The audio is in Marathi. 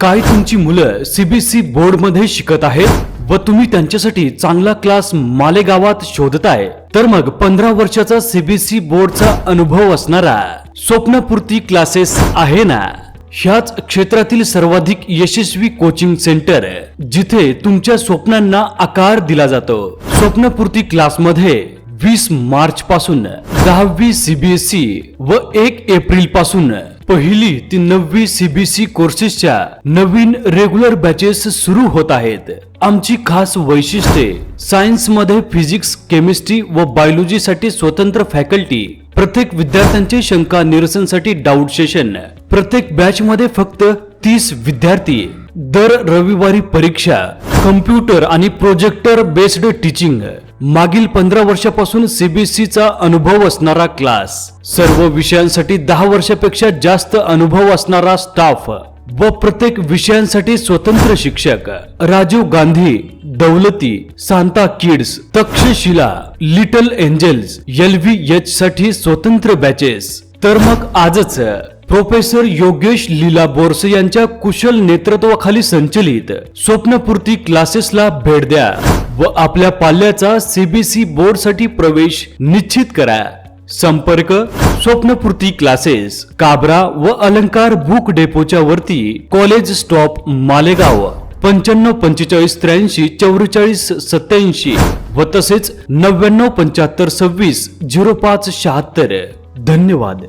काय तुमची मुलं सीबीएसई सी बोर्डमध्ये शिकत आहेत व तुम्ही त्यांच्यासाठी चांगला क्लास मालेगावात शोधताय? तर मग पंधरा वर्षाचा सीबीएसई बोर्डचा अनुभव असणारा स्वप्नपूर्ती क्लासेस आहे ना? ह्याच क्षेत्रातील सर्वाधिक यशस्वी कोचिंग सेंटर जिथे तुमच्या स्वप्नांना आकार दिला जातो. स्वप्नपूर्ती क्लासमध्ये वीस मार्च पासून दहावी सीबीएसई व एक एप्रिलपासून पहिली ती नववी सीबीसी कोर्सेसच्या नवीन रेग्युलर बॅचेस सुरू होत आहेत. आमची खास वैशिष्ट्ये सायन्समध्ये फिजिक्स केमिस्ट्री व बायोलॉजी साठी स्वतंत्र फॅकल्टी प्रत्येक विद्यार्थ्यांचे शंका निरसनसाठी डाऊट सेशन प्रत्येक बॅच मध्ये फक्त तीस विद्यार्थी दर रविवारी परीक्षा कम्प्युटर आणि प्रोजेक्टर बेस्ड टीचिंग मागील पंधरा वर्षापासून सीबीएसईचा अनुभव असणारा क्लास सर्व विषयांसाठी दहा वर्षापेक्षा जास्त अनुभव असणारा स्टाफ व प्रत्येक विषयांसाठी स्वतंत्र शिक्षक. Rajiv Gandhi Daulati Santa kids Takshashila little angels L V H साठी स्वतंत्र बॅचेस तर मग आजच प्रोफेसर योगेश लीला बोरसे यांच्या कुशल नेतृत्वाखाली संचलित स्वप्नपूर्ती क्लासेसला भेट द्या. व आपल्या पाल्याचा सीबीसी बोर्डसाठी प्रवेश निश्चित करा. संपर्क स्वप्नपूर्ती क्लासेस काबरा व अलंकार बुक डेपोच्या वरती कॉलेज स्टॉप मालेगाव. पंच्याण्णव पंचेचाळीस त्र्याऐंशी चौवेचाळीस सत्याऐंशी व तसेच नव्याण्णव पंच्याहत्तर सव्वीस झिरो पाच शहात्तर. धन्यवाद.